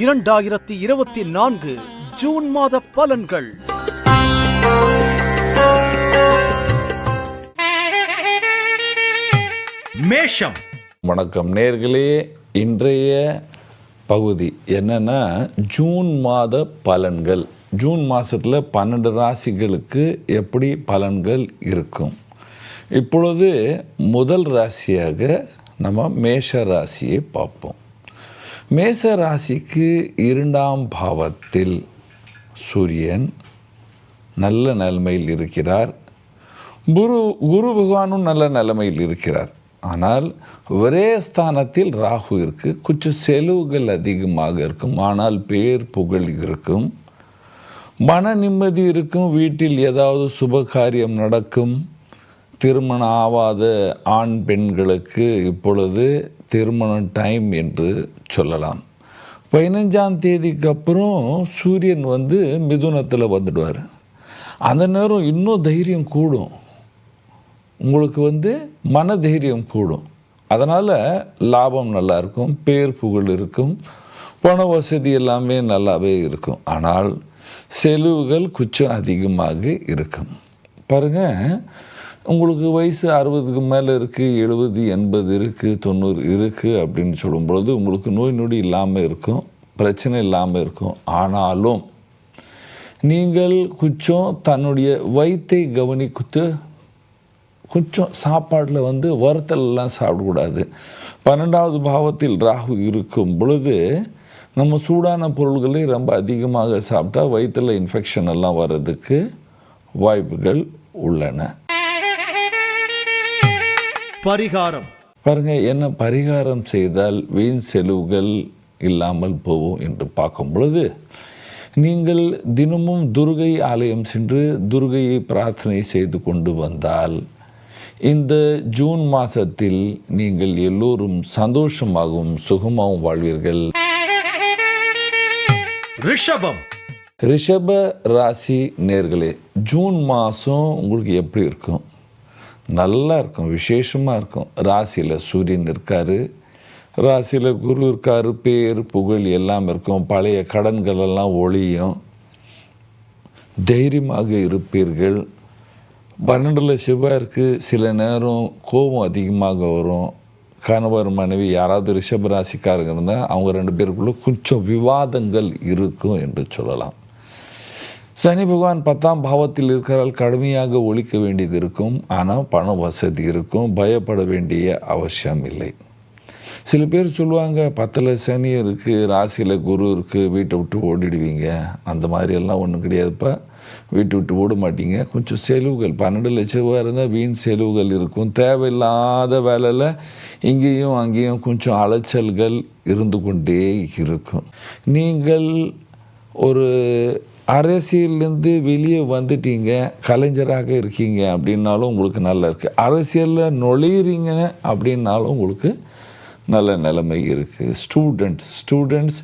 இரண்டாயிரத்தி இருபத்தி நான்கு ஜூன் மாத பலன்கள். மேஷம். வணக்கம் நேர்களே இன்றைய பகுதி என்னன்னா ஜூன் மாத பலன்கள். ஜூன் மாதத்தில் பன்னெண்டு ராசிகளுக்கு எப்படி பலன்கள் இருக்கும்? இப்பொழுது முதல் ராசியாக நம்ம மேஷ ராசியை பார்ப்போம். மேச ராசிக்கு இரண்டாம் பாவத்தில் சூரியன் நல்ல நிலைமையில் இருக்கிறார். குரு குரு பகவானும் நல்ல நிலைமையில் இருக்கிறார். ஆனால் ஒரே ஸ்தானத்தில் ராகு இருக்குது கொஞ்சம் செலவுகள் அதிகமாக இருக்கும். ஆனால் பேர் புகழ் இருக்கும். மன நிம்மதி இருக்கும். வீட்டில் ஏதாவது சுப காரியம் நடக்கும். திருமணம் ஆவாத ஆண் பெண்களுக்கு இப்பொழுது திருமணம் டைம் என்று சொல்லலாம். பதினஞ்சாம் தேதிக்கு அப்புறம் சூரியன் வந்து மிதுனத்தில் வந்துடுவார். அந்த நேரம் இன்னும் தைரியம் கூடும். உங்களுக்கு வந்து மன தைரியம் கூடும். அதனால் லாபம் நல்லாயிருக்கும் பேர் புகழ் இருக்கும் பண வசதி எல்லாமே நல்லாவே இருக்கும். ஆனால் செலவுகள் குச்சம் அதிகமாக இருக்கும். பாருங்கள் உங்களுக்கு வயசு அறுபதுக்கு மேலே இருக்குது எழுபது எண்பது இருக்குது தொண்ணூறு இருக்குது அப்படின்னு சொல்லும்பொழுது உங்களுக்கு நோய் நொடி இல்லாமல் இருக்கும் பிரச்சனை இல்லாமல் இருக்கும். ஆனாலும் நீங்கள் குச்சம் தன்னுடைய வயிற்றை கவனிக்குத்து குச்சம் சாப்பாட்டில் வந்து வறுத்தலெல்லாம் சாப்பிடக்கூடாது. பன்னெண்டாவது பாவத்தில் ராகு இருக்கும் பொழுது நம்ம சூடான பொருள்களை ரொம்ப அதிகமாக சாப்பிட்டா வயிற்றில் இன்ஃபெக்ஷன் எல்லாம் வர்றதுக்கு வாய்ப்புகள் உள்ளன. பரிகாரம். பாருங்க என்ன பரிகாரம் செய்தால் வீண் செலவுகள் இல்லாமல் போகும் என்று பார்க்கும் பொழுது நீங்கள் தினமும் துர்கை ஆலயம் சென்று துர்கையை பிரார்த்தனை செய்து கொண்டு வந்தால் இந்த ஜூன் மாதத்தில் நீங்கள் எல்லோரும் சந்தோஷமாகவும் சுகமாகவும் வாழ்வீர்கள். ரிஷபம். ரிஷப ராசி நேர்களே ஜூன் மாதம் உங்களுக்கு எப்படி இருக்கும்? நல்லா இருக்கும் விசேஷமாக இருக்கும் ராசியில் சூரியன் இருக்கார். ராசியில் குரு இருக்கார் பேர் புகழ் எல்லாம் இருக்கும். பழைய கடன்கள் எல்லாம் ஒளியும் தைரியமாக இருப்பீர்கள். பன்னெண்டில் செவ்வாய் இருக்குது சில நேரம் கோபம் அதிகமாக வரும். கணவர் மனைவி யாராவது ரிஷபராசிக்காரங்க இருந்தால் அவங்க ரெண்டு பேருக்குள்ளே கொஞ்சம் விவாதங்கள் இருக்கும் என்று சொல்லலாம். சனி பகவான் பத்தாம் பாவத்தில் இருக்கிறால் கடுமையாக ஒழிக்க வேண்டியது இருக்கும். ஆனால் பண வசதி இருக்கும். பயப்பட வேண்டிய அவசியம் இல்லை. சில பேர் சொல்லுவாங்க பத்தில் சனி இருக்குது ராசியில் குரு இருக்குது வீட்டை விட்டு ஓடிடுவீங்க. அந்த மாதிரி எல்லாம் ஒன்றும் கிடையாதுப்பா. வீட்டை விட்டு ஓட மாட்டீங்க. கொஞ்சம் செலவுகள் பன்னெண்டு லட்சம் ரூபா இருந்தால் வீண் செலவுகள் இருக்கும். தேவையில்லாத வேலையில் இங்கேயும் அங்கேயும் கொஞ்சம் அலைச்சல்கள் இருந்து கொண்டே இருக்கும். நீங்கள் ஒரு அரசியல்லேருந்து வெளியே வந்துட்டீங்க கலைஞராக இருக்கீங்க அப்படின்னாலும் உங்களுக்கு நல்லா இருக்குது அரசியலில் நுழையிறீங்க அப்படின்னாலும் உங்களுக்கு நல்ல நிலைமை இருக்குது ஸ்டூடெண்ட்ஸ் ஸ்டூடெண்ட்ஸ்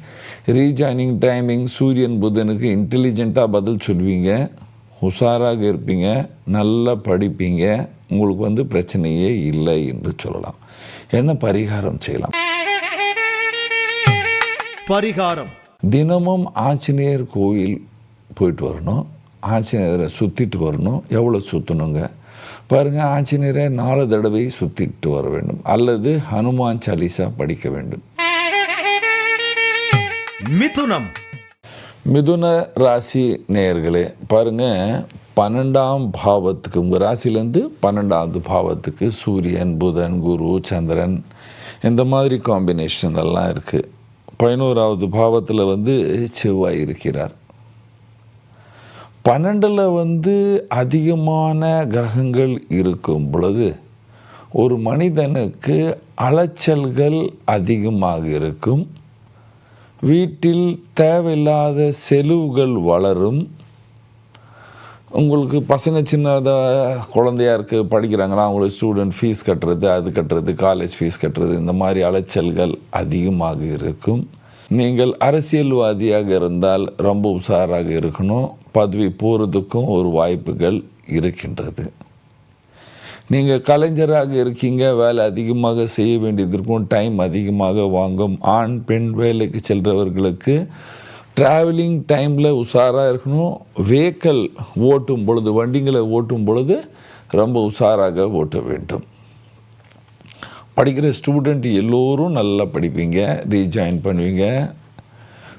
ரீஜாயினிங் டைமிங் சூரியன் புதனுக்கு இன்டெலிஜெண்ட்டாக பதில் சொல்வீங்க. உஷாராக இருப்பீங்க நல்லா படிப்பீங்க. உங்களுக்கு வந்து பிரச்சனையே இல்லை என்று சொல்லலாம். என்ன பரிகாரம் செய்யலாம்? பரிகாரம். தினமும் ஆஞ்சநேயர் கோயில் போயிட்டு வரணும். ஆஞ்சநேயரை சுற்றிட்டு வரணும். எவ்வளோ சுற்றணுங்க பாருங்கள் ஆஞ்சநேயரை நாலு தடவை சுற்றிட்டு வர வேண்டும். அல்லது ஹனுமான் சாலிசா படிக்க வேண்டும். மிதுனம். மிதுன ராசி நேயர்களே பாருங்க பன்னெண்டாம் பாவத்துக்கு உங்கள் ராசிலேருந்து பன்னெண்டாவது பாவத்துக்கு சூரியன் புதன் குரு சந்திரன் இந்த மாதிரி காம்பினேஷன் எல்லாம் இருக்குது பதினோராவது பாவத்தில் வந்து செவ்வாய் இருக்கிறார். பன்னெண்டில் வந்து அதிகமான கிரகங்கள் இருக்கும் பொழுது ஒரு மனிதனுக்கு அலைச்சல்கள் அதிகமாக இருக்கும். வீட்டில் தேவையில்லாத செலவுகள் வளரும். உங்களுக்கு பசங்க சின்னதாக குழந்தையாக இருக்குது படிக்கிறாங்கன்னா அவங்களுக்கு ஸ்டூடெண்ட் ஃபீஸ் கட்டுறது அது கட்டுறது காலேஜ் ஃபீஸ் கட்டுறது இந்த மாதிரி அலைச்சல்கள் அதிகமாக இருக்கும். நீங்கள் அரசியல்வாதியாக இருந்தால் ரொம்ப உஷாராக இருக்கணும். பதவி போகிறதுக்கும் ஒரு வாய்ப்புகள் இருக்கின்றது. நீங்கள் கலைஞராக இருக்கீங்க வேலை அதிகமாக செய்ய வேண்டியது இருக்கும் டைம் அதிகமாக வாங்கும் ஆண் பெண் வேலைக்கு செல்றவர்களுக்கு ட்ராவலிங் டைமில் உஷாராக இருக்கணும். வெஹிக்கல் ஓட்டும் பொழுது வண்டிங்களை ஓட்டும் பொழுது ரொம்ப உஷாராக ஓட்ட வேண்டும். படிக்கிற ஸ்டூடெண்ட் எல்லோரும் நல்லா படிப்பீங்க ரீஜாயின் பண்ணுவீங்க.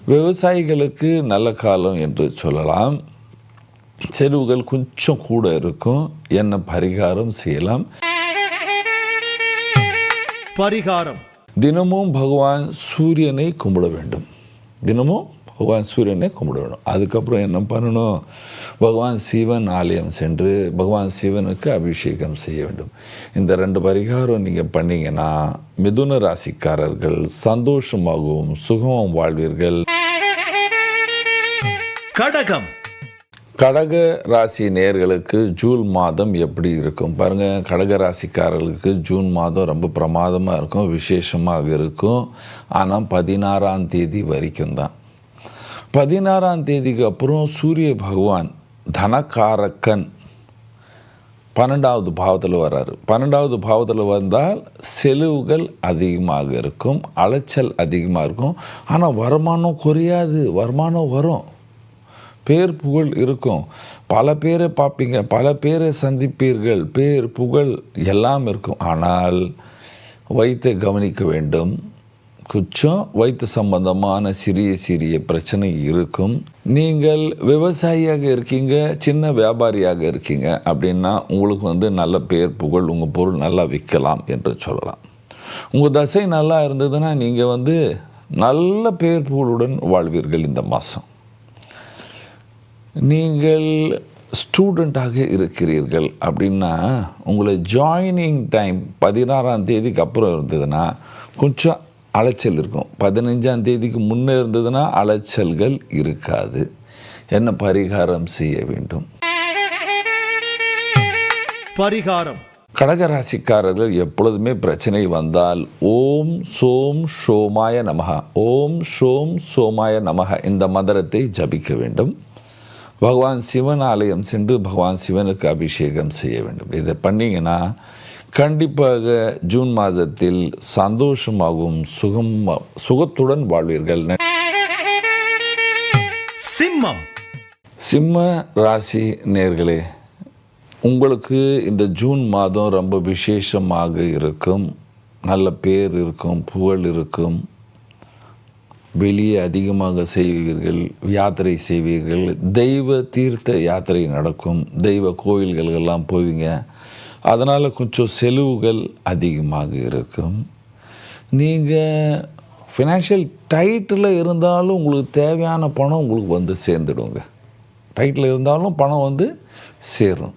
விவசாயிகளுக்கு நல்ல காலம் என்று சொல்லலாம். செலவுகள் கொஞ்சம் கூட இருக்கும். என்ன பரிகாரம் செய்யலாம்? பரிகாரம். தினமும் பகவான் சூரியனை கும்பிட வேண்டும். தினமும் பகவான் சூரியனை கும்பிட வேண்டும் அதுக்கப்புறம் என்ன பண்ணணும்? பகவான் சிவன் ஆலயம் சென்று பகவான் சிவனுக்கு அபிஷேகம் செய்ய வேண்டும். இந்த ரெண்டு பரிகாரம் நீங்கள் பண்ணீங்கன்னா மிதுன ராசிக்காரர்கள் சந்தோஷமாகவும் சுகமும் வாழ்வீர்கள். கடகம். கடக ராசி நேர்களுக்கு ஜூன் மாதம் எப்படி இருக்கும்? பாருங்கள் கடக ராசிக்காரர்களுக்கு ஜூன் மாதம் ரொம்ப பிரமாதமாக இருக்கும் விசேஷமாக இருக்கும். ஆனால் பதினாறாம் தேதி வரைக்கும் தான் பதினாறாம் தேதிக்கு அப்புறம் சூரிய பகவான் தனக்காரக்கன் பன்னெண்டாவது பாவத்தில் வர்றாரு. பன்னெண்டாவது பாவத்தில் வந்தால் செலவுகள் அதிகமாக இருக்கும் அலைச்சல் அதிகமாக இருக்கும். ஆனால் வருமானம் குறையாது வருமானம் வரும். பேர் புகழ் இருக்கும். பல பேரை பார்ப்பீங்க பல பேரை சந்திப்பீர்கள் பேர் புகழ் எல்லாம் இருக்கும். ஆனால் வைத்தை கவனிக்க வேண்டும் கொஞ்சம் வயிற்று சம்பந்தமான சிறிய சிறிய பிரச்சனை இருக்கும். நீங்கள் விவசாயியாக இருக்கீங்க சின்ன வியாபாரியாக இருக்கீங்க அப்படின்னா உங்களுக்கு வந்து நல்ல பேர் புகழ் உங்கள் பொருள் நல்லா விற்கலாம் என்று சொல்லலாம். உங்கள் தசை நல்லா இருந்ததுன்னா நீங்கள் வந்து நல்ல பேர் புகழுடன் வாழ்வீர்கள் இந்த மாதம் நீங்கள் ஸ்டூடெண்ட்டாக இருக்கிறீர்கள் அப்படின்னா உங்களை ஜாயினிங் டைம் பதினாறாம் தேதிக்கு அப்புறம் இருந்ததுன்னா கொஞ்சம் அலைச்சல் இருக்கும். பதினஞ்சாம் தேதிக்கு முன்னே இருந்ததுன்னா அலைச்சல்கள் இருக்காது. என்ன பரிகாரம் செய்ய வேண்டும்? பரிகாரம். கடகராசிக்காரர்கள் எப்பொழுதுமே பிரச்சனை வந்தால் ஓம் சோம் சோமாய நமக ஓம் ஷோம் சோமாய நமக இந்த மந்திரத்தை ஜபிக்க வேண்டும். பகவான் சிவன் ஆலயம் சென்று பகவான் சிவனுக்கு அபிஷேகம் செய்ய வேண்டும். இதை பண்ணீங்கன்னா கண்டிப்பாக ஜூன் மாதத்தில் சந்தோஷமாகவும் சுகம் சுகத்துடன் வாழ்வீர்கள். சிம்மம். சிம்ம ராசி நேர்களே உங்களுக்கு இந்த ஜூன் மாதம் ரொம்ப விசேஷமாக இருக்கும். நல்ல பேர் இருக்கும் புகழ் இருக்கும். வெளியே அதிகமாக செய்வீர்கள் யாத்திரை செய்வீர்கள். தெய்வ தீர்த்த யாத்திரை நடக்கும். தெய்வ கோயில்களுக்கெல்லாம் போவீங்க. அதனால் கொஞ்சம் செலவுகள் அதிகமாக இருக்கும். நீங்கள் ஃபினான்ஷியல் டைட்டில் இருந்தாலும் உங்களுக்கு தேவையான பணம் உங்களுக்கு வந்து சேர்ந்துடுங்க. டைட்டில் இருந்தாலும் பணம் வந்து சேரும்.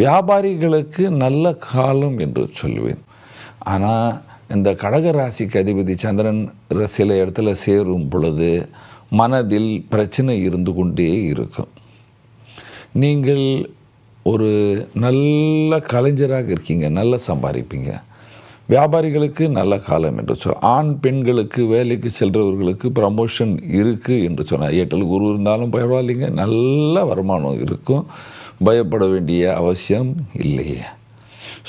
வியாபாரிகளுக்கு நல்ல காலம் என்று சொல்லுவேன் ஆனால் இந்த கடக ராசிக்கு அதிபதி சந்திரன் சில இடத்துல சேரும் பொழுது மனதில் பிரச்சனை இருந்து கொண்டே இருக்கும். நீங்கள் ஒரு நல்ல கலைஞராக இருக்கீங்க நல்லா சம்பாதிப்பீங்க. வியாபாரிகளுக்கு நல்ல காலம் என்று சொல் ஆண் பெண்களுக்கு வேலைக்கு செல்றவர்களுக்கு ப்ரமோஷன் இருக்குது என்று சொன்னார் ஏட்டல் குரு இருந்தாலும் பரவாயில்லைங்க நல்ல வருமானம் இருக்கும். பயப்பட வேண்டிய அவசியம் இல்லையே.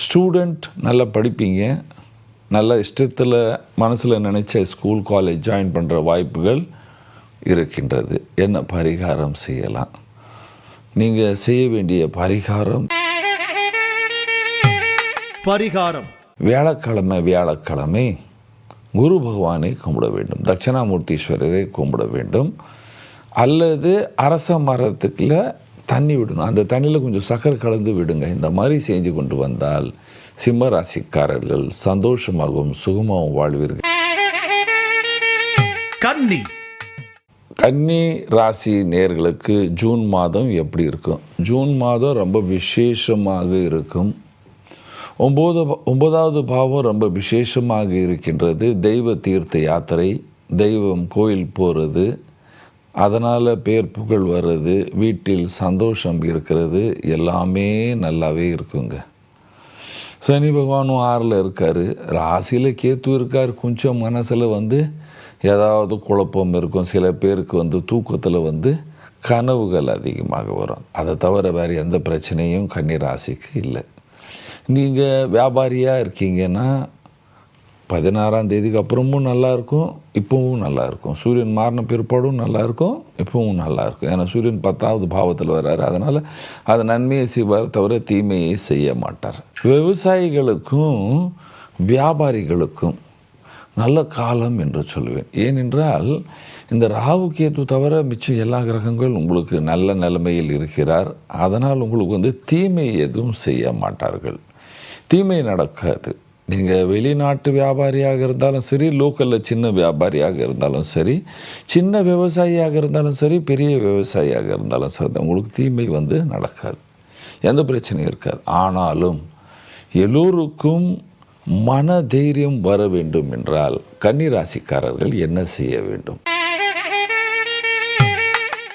ஸ்டூடெண்ட் நல்லா படிப்பீங்க. நல்ல இஷ்டத்தில் மனசில் நினச்ச ஸ்கூல் காலேஜ் ஜாயின் பண்ணுற வாய்ப்புகள் இருக்கின்றது. என்ன பரிகாரம் செய்யலாம்? நீங்கள் செய்ய வேண்டிய பரிகாரம்? பரிகாரம். வியாழக்கிழமை வியாழக்கிழமை குரு பகவானை கும்பிட வேண்டும். தட்சிணாமூர்த்தீஸ்வரரை கும்பிட வேண்டும். அல்லது அரச மரத்துக்குள்ள தண்ணி விடணும். அந்த தண்ணியில் கொஞ்சம் சக்கரை கலந்து விடுங்க. இந்த மாதிரி செஞ்சு கொண்டு வந்தால் சிம்ம ராசிக்காரர்கள் சந்தோஷமாகவும் சுகமாகவும் வாழ்வீர்கள். கன்னி. கன்னி ராசி நேர்களுக்கு ஜூன் மாதம் எப்படி இருக்கும்? ஜூன் மாதம் ரொம்ப விசேஷமாக இருக்கும். ஒம்பது ஒன்பதாவது பாவம் ரொம்ப விசேஷமாக இருக்கின்றது. தெய்வ தீர்த்த யாத்திரை தெய்வம் கோயில் போகிறது அதனால் பேர் புகழ் வர்றது வீட்டில் சந்தோஷம் இருக்கிறது எல்லாமே நல்லாவே இருக்குங்க. சனி பகவானும் ஆறில் இருக்கார். ராசியில் கேத்து இருக்கார். கொஞ்சம் மனசில் வந்து ஏதாவது குழப்பம் இருக்கும். சில பேருக்கு வந்து தூக்கத்தில் வந்து கனவுகள் அதிகமாக வரும். அதை தவிர வேறு எந்த பிரச்சனையும் கண்ணீர் ராசிக்கு இல்லை. நீங்கள் வியாபாரியாக இருக்கீங்கன்னா பதினாறாம் தேதிக்கு அப்புறமும் நல்லா இருக்கும். இப்போவும் நல்லாயிருக்கும் சூரியன் மாறின பிற்பாடும் நல்லாயிருக்கும் இப்போவும் நல்லாயிருக்கும் ஏன்னா சூரியன் பத்தாவது பாவத்தில் வர்றாரு. அதனால் அது நன்மையை செய்வார் தவிர தீமையை செய்ய மாட்டார். விவசாயிகளுக்கும் வியாபாரிகளுக்கும் நல்ல காலம் என்று சொல்லுவேன். ஏனென்றால் இந்த ராகு கேது தவிர மிச்சம் எல்லா கிரகங்கள் உங்களுக்கு நல்ல நிலைமையில் இருக்கிறார். அதனால் உங்களுக்கு வந்து தீமை எதுவும் செய்ய மாட்டார்கள். தீமை நடக்காது. நீங்கள் வெளிநாட்டு வியாபாரியாக இருந்தாலும் சரி லோக்கலில் சின்ன வியாபாரியாக இருந்தாலும் சரி சின்ன விவசாயியாக இருந்தாலும் சரி பெரிய விவசாயியாக இருந்தாலும் சரி உங்களுக்கு தீமை வந்து நடக்காது. எந்த பிரச்சனையும் இருக்காது. ஆனாலும் எல்லோருக்கும் மன தைரியம் வர வேண்டும் என்றால் கன்னிராசிக்காரர்கள் என்ன செய்ய வேண்டும்?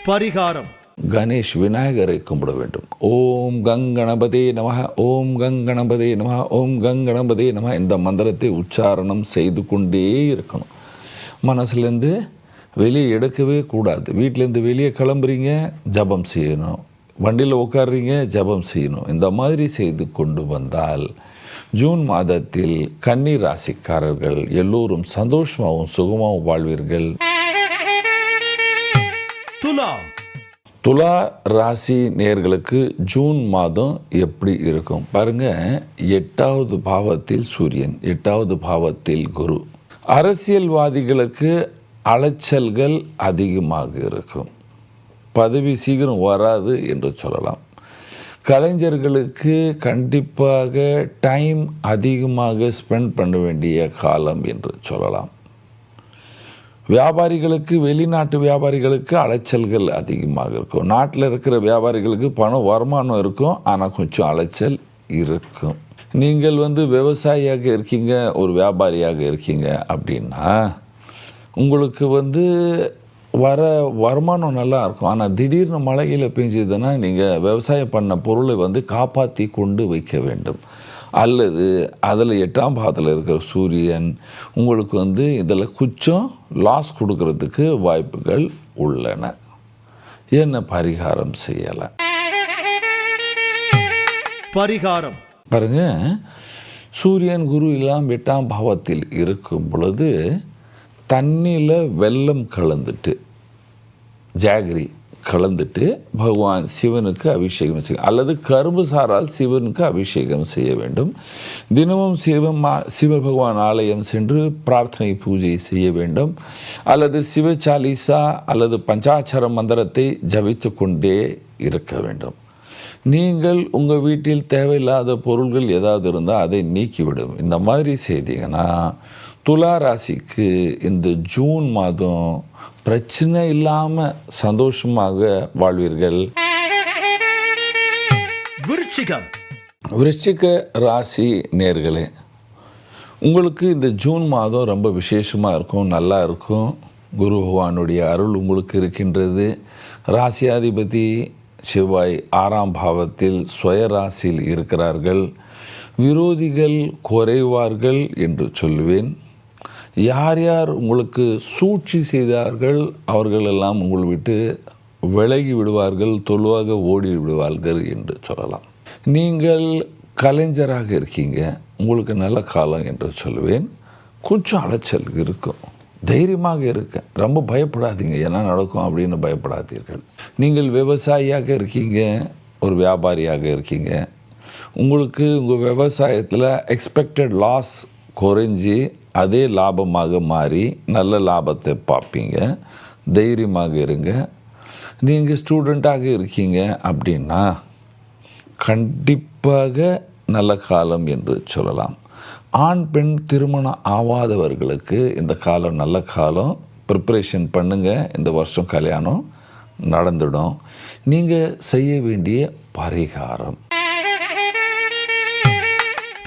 பரிகாரம். கணேஷ் விநாயகரை கும்பிட வேண்டும். ஓம் கங்கணபதே நமக ஓம் கங்கணபதே நமக ஓம் கங்கணபதே நமக இந்த மந்திரத்தை உச்சாரணம் செய்து கொண்டே இருக்கணும். மனசுலேருந்து வெளியே எடுக்கவே கூடாது. வீட்டிலேருந்து வெளியே கிளம்புறீங்க ஜபம் செய்யணும். வண்டியில் உட்காடுறீங்க ஜபம் செய்யணும். இந்த மாதிரி செய்து கொண்டு வந்தால் ஜூன் மாதத்தில் கன்னி ராசிக்காரர்கள் எல்லோரும் சந்தோஷமாகவும் சுகமாகவும் வாழ்வீர்கள். துலாம். துலா ராசி நேர்களுக்கு ஜூன் மாதம் எப்படி இருக்கும்? பாருங்க எட்டாவது பாவத்தில் சூரியன் எட்டாவது பாவத்தில் குரு. அரசியல்வாதிகளுக்கு அலைச்சல்கள் அதிகமாக இருக்கும். பதவி சீக்கிரம் வராது என்று சொல்லலாம். கலைஞர்களுக்கு கண்டிப்பாக டைம் அதிகமாக ஸ்பெண்ட் பண்ண வேண்டிய காலம் என்று சொல்லலாம். வியாபாரிகளுக்கு வெளிநாட்டு வியாபாரிகளுக்கு அலைச்சல்கள் அதிகமாக இருக்கும். நாட்டில் இருக்கிற வியாபாரிகளுக்கு பணம் வருமானம் இருக்கும். ஆனால் கொஞ்சம் அலைச்சல் இருக்கும். நீங்கள் வந்து விவசாயியாக இருக்கீங்க ஒரு வியாபாரியாக இருக்கீங்க அப்படின்னா உங்களுக்கு வந்து வர வருமானம் நல்லா இருக்கும். ஆனால் திடீர்னு மழையில் பெஞ்சதுன்னா நீங்கள் விவசாயம் பண்ண பொருளை வந்து காப்பாற்றி கொண்டு வைக்க வேண்டும். அல்லது அதில் எட்டாம் பாதத்தில் இருக்கிற சூரியன் உங்களுக்கு வந்து இதில் கொஞ்சம் லாஸ் கொடுக்கறதுக்கு வாய்ப்புகள் உள்ளன. என்ன பரிகாரம் செய்யலாம் பரிகாரம். பாருங்க சூரியன் குரு எல்லாம் எட்டாம் பாவத்தில் இருக்கும் பொழுது தண்ணியில் வெல்லம் கலந்துட்டு ஜாகரி கலந்துட்டு பகவான் சிவனுக்கு அபிஷேகம் செய்ய அல்லது கரும்பு சாரால் சிவனுக்கு அபிஷேகம் செய்ய வேண்டும். தினமும் சிவம் சிவ பகவான் ஆலயம் சென்று பிரார்த்தனை பூஜை செய்ய வேண்டும். அல்லது சிவ சாலிசா அல்லது பஞ்சாட்சர மந்திரத்தை ஜபித்து கொண்டே இருக்க வேண்டும். நீங்கள் உங்கள் வீட்டில் தேவையில்லாத பொருள்கள் ஏதாவது இருந்தால் அதை நீக்கிவிடும். இந்த மாதிரி செய்தீங்கன்னா துலா ராசிக்கு இந்த ஜூன் மாதம் பிரச்சனை இல்லாமல் சந்தோஷமாக வாழ்வீர்கள். விருச்சிகம். விருச்சிக ராசி நேர்களே உங்களுக்கு இந்த ஜூன் மாதம் ரொம்ப விசேஷமாக இருக்கும் நல்லா இருக்கும். குரு பகவானுடைய அருள் உங்களுக்கு இருக்கின்றது. ராசியாதிபதி செவ்வாய் ஆறாம் பாவத்தில் சுய ராசியில் இருக்கிறார்கள். விரோதிகள் குறைவார்கள் என்று சொல்லுவேன். யார் யார் உங்களுக்கு சூழ்ச்சி செய்தார்கள் அவர்கள் எல்லாம் உங்களை விட்டு விலகி விடுவார்கள் தொழுவாக ஓடி விடுவார்கள் என்று சொல்லலாம். நீங்கள் கலைஞராக இருக்கீங்க உங்களுக்கு நல்ல காலம் என்று சொல்லுவேன் கொஞ்சம் அலைச்சல் இருக்கும். தைரியமாக இருக்க. ரொம்ப பயப்படாதீங்க. என்ன நடக்கும் அப்படின்னு பயப்படாதீர்கள். நீங்கள் விவசாயியாக இருக்கீங்க ஒரு வியாபாரியாக இருக்கீங்க. உங்களுக்கு உங்கள் விவசாயத்தில் எக்ஸ்பெக்டட் லாஸ் குறைஞ்சி அதே லாபமாக மாறி நல்ல லாபத்தை பார்ப்பீங்க. தைரியமாக இருங்க. நீங்கள் ஸ்டூடெண்ட்டாக இருக்கீங்க அப்படின்னா கண்டிப்பாக நல்ல காலம் என்று சொல்லலாம். ஆண் பெண் திருமணம் ஆவாதவர்களுக்கு இந்த காலம் நல்ல காலம். ப்ரிப்பரேஷன் பண்ணுங்கள் இந்த வருஷம் கல்யாணம் நடந்துடும். நீங்கள் செய்ய வேண்டிய பரிகாரம்.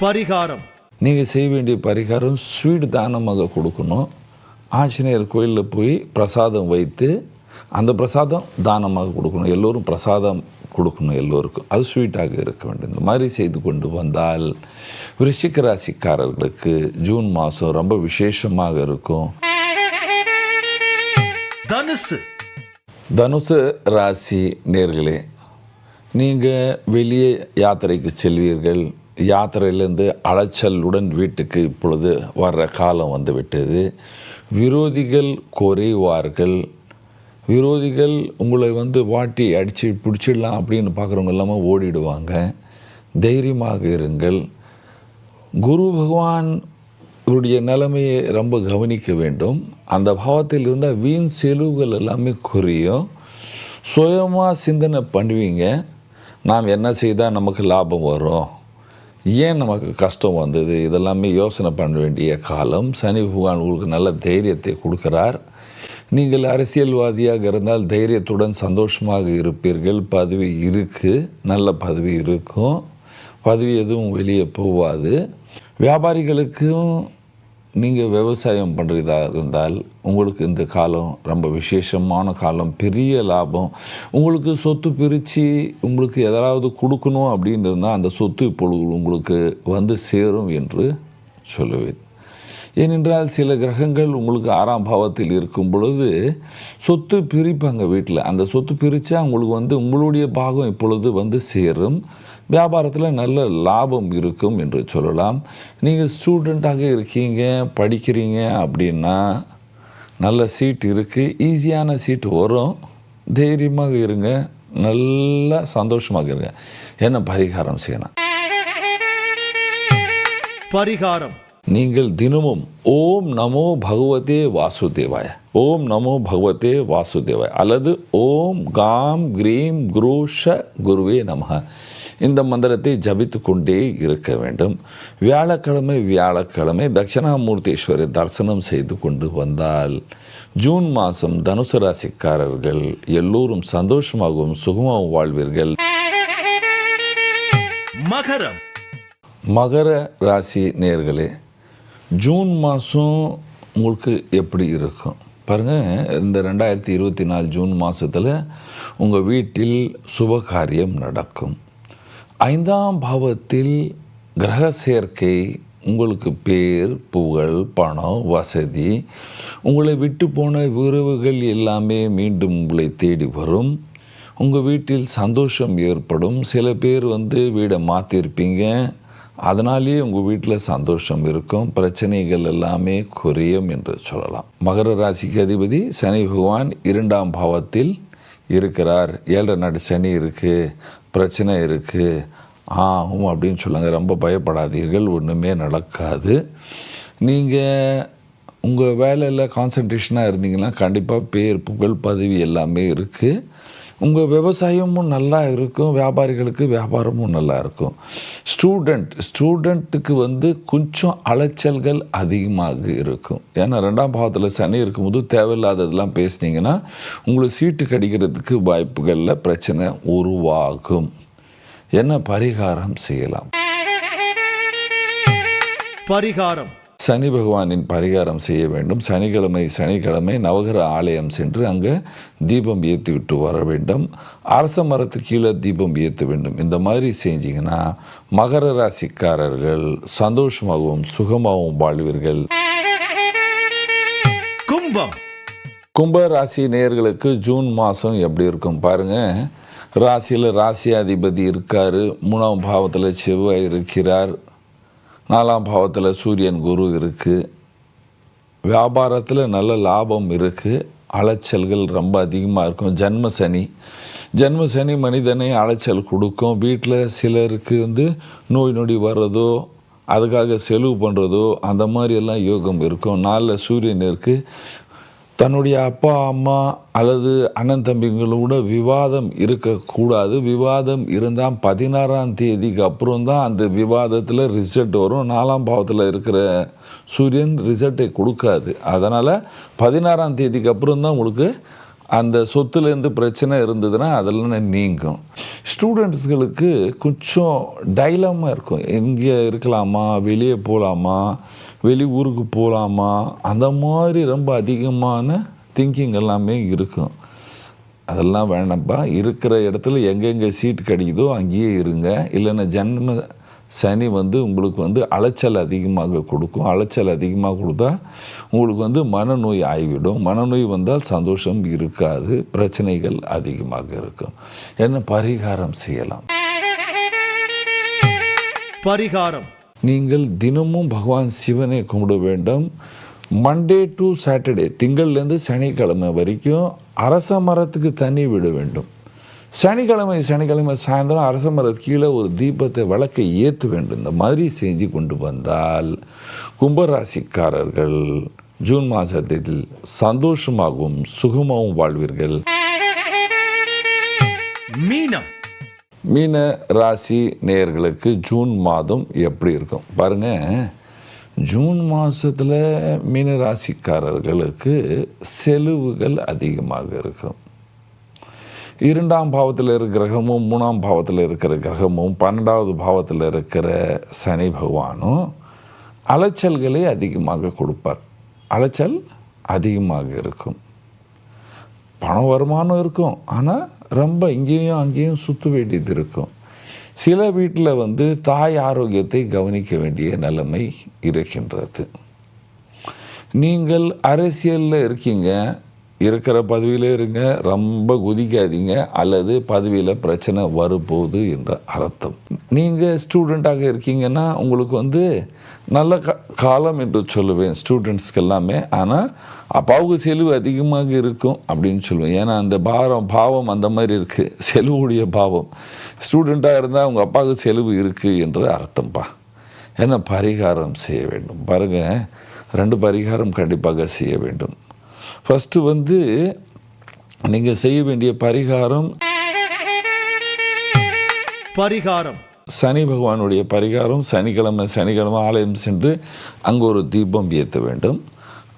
பரிகாரம். நீங்கள் செய்ய வேண்டிய பரிகாரம் ஸ்வீட் தானமாக கொடுக்கணும். ஆஞ்சநேயர் கோயிலில் போய் பிரசாதம் வைத்து அந்த பிரசாதம் தானமாக கொடுக்கணும். எல்லோரும் பிரசாதம் கொடுக்கணும் எல்லோருக்கும். அது ஸ்வீட்டாக இருக்க வேண்டும். இந்த மாதிரி செய்து கொண்டு வந்தால் விருச்சிக ராசிக்காரர்களுக்கு ஜூன் மாதம் ரொம்ப விசேஷமாக இருக்கும். தனுசு. தனுசு ராசி நேர்களே நீங்கள் வெளியே யாத்திரைக்கு செல்வீர்கள். யாத்திரையிலேருந்து அலைச்சலுடன் வீட்டுக்கு இப்பொழுது வர்ற காலம் வந்து விட்டது. விரோதிகள் குறைவார்கள். விரோதிகள் உங்களை வந்து வாட்டி அடித்து பிடிச்சிடலாம் அப்படின்னு பார்க்குறவங்க எல்லாமே ஓடிடுவாங்க. தைரியமாக இருங்கள். குரு பகவான் இவருடைய நிலைமையை ரொம்ப கவனிக்க வேண்டும். அந்த பாவத்தில் இருந்தால் வீண் செலவுகள் எல்லாமே குறையும். சுயமாக சிந்தனை பண்ணுவீங்க. நாம் என்ன செய்தால் நமக்கு லாபம் வரும்? ஏன் நமக்கு கஷ்டம் வந்தது? இதெல்லாமே யோசனை பண்ண வேண்டிய காலம். சனி பகவான் உங்களுக்கு நல்ல தைரியத்தை கொடுக்கிறார். நீங்கள் அரசியல்வாதியாக இருந்தால் தைரியத்துடன் சந்தோஷமாக இருப்பீர்கள். பதவி இருக்குது நல்ல பதவி இருக்கும். பதவி எதுவும் வெளியே போகாது. வியாபாரிகளுக்கும் நீங்கள் விவசாயம் பண்ணுறதா இருந்தால் உங்களுக்கு இந்த காலம் ரொம்ப விசேஷமான காலம் பெரிய லாபம். உங்களுக்கு சொத்து பிரித்து உங்களுக்கு எதாவது கொடுக்கணும் அப்படின்னு இருந்தால் அந்த சொத்து இப்பொழுது உங்களுக்கு வந்து சேரும் என்று சொல்லுவேன். ஏனென்றால் சில கிரகங்கள் உங்களுக்கு ஆறாம் பாவத்தில் இருக்கும் பொழுது சொத்து பிரிப்பாங்க வீட்டில் அந்த சொத்து பிரித்தா உங்களுக்கு வந்து உங்களுடைய பாகம் இப்பொழுது வந்து சேரும். வியாபாரத்தில் நல்ல லாபம் இருக்கும் என்று சொல்லலாம். நீங்கள் ஸ்டூடெண்ட்டாக இருக்கீங்க படிக்கிறீங்க அப்படின்னா நல்ல சீட் இருக்குது ஈஸியான சீட் வரும். தைரியமாக இருங்க. நல்லா சந்தோஷமாக இருங்க. என்ன பரிகாரம் செய்யணும் பரிகாரம். நீங்கள் தினமும் ஓம் நமோ பகவதே வாசுதேவாய. ஓம் நமோ பகவதே வாசுதேவாய. அல்லது ஓம் காம் கிரீம் குரூஷ குருவே நமக இந்த மந்திரத்தை ஜபித்து கொண்டே இருக்க வேண்டும். வியாழக்கிழமை வியாழக்கிழமை தட்சிணாமூர்த்தீஸ்வரை தரிசனம் செய்து கொண்டு வந்தால் ஜூன் மாதம் தனுசு ராசிக்காரர்கள் எல்லோரும் சந்தோஷமாகவும் சுகமாகவும் வாழ்வீர்கள். மகரம். மகர ராசி நேர்களே ஜூன் மாதம் உங்களுக்கு எப்படி இருக்கும்? பாருங்கள் இந்த ரெண்டாயிரத்தி இருபத்தி நாலு ஜூன் மாதத்தில் உங்கள் வீட்டில் சுப காரியம் நடக்கும். ஐந்தாம் பாவத்தில் கிரக சேர்க்கை உங்களுக்கு பேர் புகழ் பணம் வசதி உங்களை விட்டு போன உறவுகள் எல்லாமே மீண்டும் உங்களை தேடி வரும். உங்கள் வீட்டில் சந்தோஷம் ஏற்படும். சில பேர் வந்து வீடை மாற்றிருப்பீங்க அதனாலேயே உங்கள் வீட்டில் சந்தோஷம் இருக்கும். பிரச்சனைகள் எல்லாமே குறையும் என்று சொல்லலாம். மகர ராசிக்கு அதிபதி சனி பகவான் இரண்டாம் பாவத்தில் இருக்கிறார். ஏழரை நாடு சனி இருக்குது பிரச்சனை இருக்குது ஆகும் அப்படின்னு சொல்லுங்கள் ரொம்ப பயப்படாதீர்கள். ஒன்றுமே நடக்காது. நீங்கள் உங்கள் வேலையில் கான்சன்ட்ரேஷனாக இருந்தீங்கன்னா கண்டிப்பாக பேர் புகழ் பதவி எல்லாமே இருக்குது உங்கள் விவசாயமும் நல்லா இருக்கும் வியாபாரிகளுக்கு வியாபாரமும் நல்லா இருக்கும். ஸ்டூடெண்ட் ஸ்டூடெண்ட்டுக்கு வந்து கொஞ்சம் அலைச்சல்கள் அதிகமாக இருக்கும். ஏன்னா ரெண்டாம் பாவத்தில் சனி இருக்கும்போது தேவையில்லாததெல்லாம் பேசுனீங்கன்னா உங்களுக்கு சீட்டு கிடைக்கிறதுக்கு வாய்ப்புகளில் பிரச்சனை உருவாகும். என்ன பரிகாரம் செய்யலாம்? பரிகாரம். சனி பகவானின் பரிகாரம் செய்ய வேண்டும். சனிக்கிழமை சனிக்கிழமை நவகிர ஆலயம் சென்று அங்கே தீபம் ஏற்றி விட்டு வர வேண்டும். அரச மரத்து கீழே தீபம் ஏற்ற வேண்டும். இந்த மாதிரி செஞ்சீங்கன்னா மகர ராசிக்காரர்கள் சந்தோஷமாகவும் சுகமாகவும் வாழ்வீர்கள். கும்பம். கும்ப ராசி நேயர்களுக்கு ஜூன் மாதம் எப்படி இருக்கும் பாருங்கள் ராசியில் ராசி அதிபதி இருக்கார். மூணாம் பாவத்தில் செவ்வாய் இருக்கிறார். நாலாம் பாவத்தில் சூரியன் குரு இருக்குது வியாபாரத்தில் நல்ல லாபம் இருக்குது அலைச்சல்கள் ரொம்ப அதிகமாக இருக்கும். ஜென்ம சனி. ஜென்ம சனி மனிதனை அலைச்சல் கொடுக்கும். வீட்டில் சிலருக்கு வந்து நோய் நொடி வர்றதோ அதுக்காக செலவு பண்ணுறதோ அந்த மாதிரி எல்லாம் யோகம் இருக்கும். நாளில் சூரியன் இருக்குது தன்னுடைய அப்பா அம்மா அல்லது அண்ணன் தம்பிங்களோட விவாதம் இருக்கக்கூடாது. விவாதம் இருந்தால் பதினாறாம் தேதிக்கு அப்புறம் தான் அந்த விவாதத்தில் ரிசல்ட் வரும். நாலாம் பாவத்தில் இருக்கிற சூரியன் ரிசல்ட்டை கொடுக்காது. அதனால் பதினாறாம் தேதிக்கு அப்புறம் தான் உங்களுக்கு அந்த சொத்துலேருந்து பிரச்சனை இருந்ததுன்னா அதெல்லாம் நீங்கும். ஸ்டூடெண்ட்ஸ்களுக்கு கொஞ்சம் டைலமாக இருக்கும். இங்கே இருக்கலாமா? வெளியே போகலாமா? வெளி ஊருக்கு போகலாமா அந்த மாதிரி ரொம்ப அதிகமான திங்கிங் எல்லாமே இருக்கும். அதெல்லாம் வேணாம்ப்பா இருக்கிற இடத்துல எங்கெங்கே சீட் கிடைக்குதோ அங்கேயே இருங்க. இல்லைன்னா ஜன்ம சனி வந்து உங்களுக்கு வந்து அலைச்சல் அதிகமாக கொடுக்கும். அலைச்சல் அதிகமாக கொடுத்தா உங்களுக்கு வந்து மனநோய் ஆகிவிடும். மனநோய் வந்தால் சந்தோஷம் இருக்காது. பிரச்சனைகள் அதிகமாக இருக்கும். என்ன பரிகாரம் செய்யலாம்? பரிகாரம். நீங்கள் தினமும் பகவான் சிவனை கும்பிட வேண்டும். மண்டே டு சாட்டர்டே திங்கள்லேருந்து சனிக்கிழமை வரைக்கும் அரச மரத்துக்கு தண்ணி விட வேண்டும். சனிக்கிழமை சனிக்கிழமை சாயந்தரம் அரச மரத்து கீழே ஒரு தீபத்தை விளக்கை ஏற்ற வேண்டும். இந்த மாதிரி செஞ்சு கொண்டு வந்தால் கும்பராசிக்காரர்கள் ஜூன் மாதத்தில் சந்தோஷமாகவும் சுகமாகவும் வாழ்வீர்கள். மீனம். மீன ராசி நேயர்களுக்கு ஜூன் மாதம் எப்படி இருக்கும்? பாருங்க ஜூன் மாதத்தில் மீன ராசிக்காரர்களுக்கு செலவுகள் அதிகமாக இருக்கும். இரண்டாம் பாவத்தில் இருக்கிற கிரகமும் மூணாம் பாவத்தில் இருக்கிற கிரகமும் பன்னெண்டாவது பாவத்தில் இருக்கிற சனி பகவானும் அலைச்சல்களை அதிகமாக கொடுப்பார். அலைச்சல் அதிகமாக இருக்கும். பண வருமானம் இருக்கும். ஆனால் ரொம்ப இங்கேயும் அங்கேயும் சுற்ற வேண்டியது இருக்கும். சில வீட்டில் வந்து தாய் ஆரோக்கியத்தை கவனிக்க வேண்டிய நிலைமை இருக்கின்றது. நீங்கள் அரசியலில் இருக்கீங்க இருக்கிற பதவியில் இருங்க ரொம்ப குதிக்காதீங்க அல்லது பதவியில் பிரச்சனை வரப்போகுது என்ற அர்த்தம். நீங்கள் ஸ்டூடெண்ட்டாக இருக்கீங்கன்னா உங்களுக்கு வந்து நல்ல காலம் என்று சொல்லுவேன் ஸ்டூடெண்ட்ஸ்க்கு எல்லாமே. ஆனால் அப்பாவுக்கு செலவு அதிகமாக இருக்கும் அப்படின்னு சொல்லுவேன். ஏன்னா அந்த பாரம் பாவம் அந்த மாதிரி இருக்குது செலவுடைய பாவம். ஸ்டூடெண்ட்டாக இருந்தால் அவங்க அப்பாவுக்கு செலவு இருக்குது என்று அர்த்தம்ப்பா ஏன்னா பரிகாரம் செய்ய வேண்டும்? பாருங்கள் ரெண்டு பரிகாரம் கண்டிப்பாக செய்ய வேண்டும். ஃபஸ்ட்டு வந்து நீங்கள் செய்ய வேண்டிய பரிகாரம் பரிகாரம். சனி பகவானுடைய பரிகாரம் சனிக்கிழமை சனிக்கிழமை ஆலயம் சென்று அங்கே ஒரு தீபம் ஏற்ற வேண்டும்.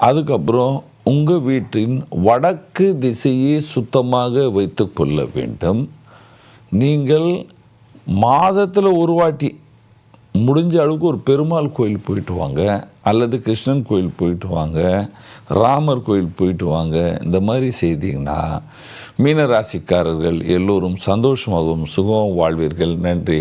அதுக்கப்புறம் உங்கள் வீட்டின் வடக்கு திசையை சுத்தமாக வைத்து கொள்ள வேண்டும். நீங்கள் மாதத்தில் ஒரு வாட்டி முடிஞ்ச அளவுக்கு ஒரு பெருமாள் கோயில் போயிட்டு வாங்க அல்லது கிருஷ்ணன் கோயில் போயிட்டு வாங்க ராமர் கோயில் போயிட்டு வாங்க இந்த மாதிரி செய்தீங்கன்னா மீனராசிக்காரர்கள் எல்லோரும் சந்தோஷமாகவும் சுகமாகவும் வாழ்வீர்கள். நன்றி.